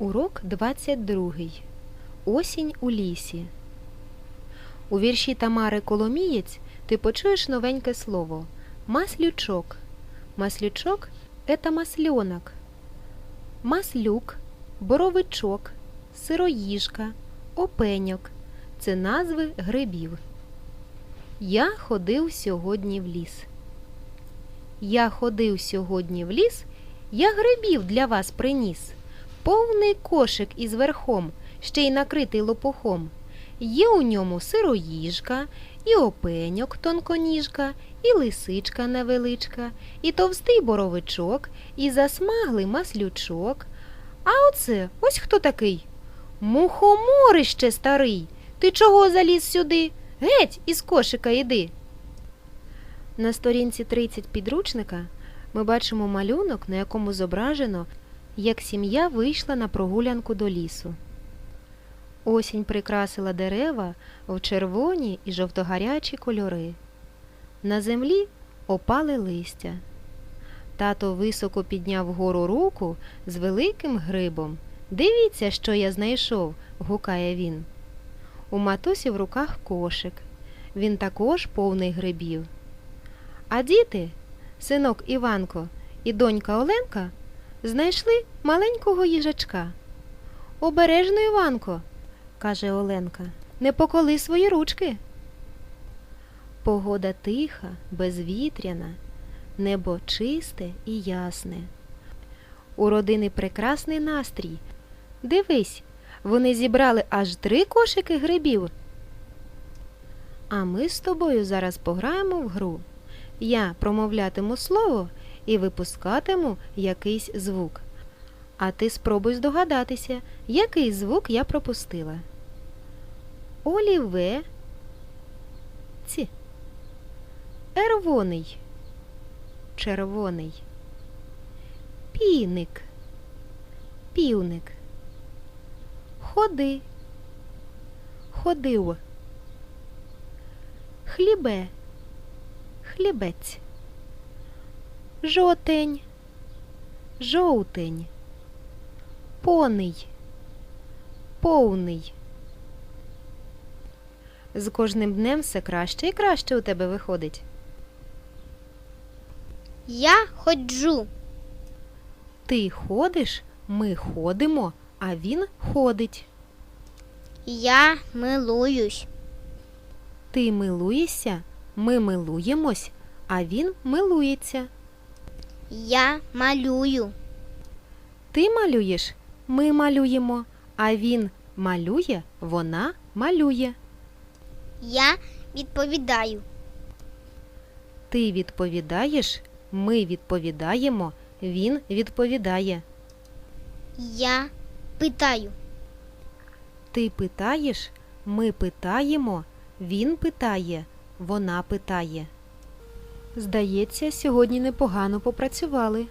Урок 22. Осінь у лісі. У вірші Тамари Коломієць ти почуєш новеньке слово маслючок. Маслючок это масленок. Маслюк, боровичок, сироїжка, опеньок це назви грибів. Я ходив сьогодні в ліс. Я ходив сьогодні в ліс, я грибів для вас приніс. Повний кошик із верхом, ще й накритий лопухом. Є у ньому сироїжка, і опеньок тонконіжка, і лисичка невеличка, і товстий боровичок, і засмаглий маслючок. А оце ось хто такий? Мухоморище старий. Ти чого заліз сюди? Геть із кошика йди. На сторінці 30 підручника ми бачимо малюнок, на якому зображено, як сім'я вийшла на прогулянку до лісу. Осінь прикрасила дерева в червоні і жовтогарячі кольори. На землі опали листя. Тато високо підняв вгору руку з великим грибом. Дивіться, що я знайшов, гукає він. У матусі в руках кошик. Він також повний грибів. А діти, синок Іванко і донька Оленка, знайшли маленького їжачка. Обережно, Іванко, каже Оленка, не поколи свої ручки. Погода тиха, безвітряна, небо чисте і ясне. У родини прекрасний настрій. Дивись, вони зібрали аж три кошики грибів. А ми з тобою зараз пограємо в гру. Я промовлятиму слово і випускатиму якийсь звук. А ти спробуй здогадатися, який звук я пропустила. Оліве. Ці. Ервоний. Червоний. Піник. Півник. Ходи. Ходив. Хлібе. Хлібець. Жовтень. Жовтень. Поний. Повний. З кожним днем все краще і краще у тебе виходить. Я ходжу. Ти ходиш, ми ходимо, а він ходить. Я милуюсь. Ти милуєшся, ми милуємось, а він милується. Я малюю. Ти малюєш, ми малюємо, а він малює, вона малює. Я відповідаю. Ти відповідаєш, ми відповідаємо, він відповідає. Я питаю. Ти питаєш, ми питаємо, він питає, вона питає. Здається, сьогодні непогано попрацювали.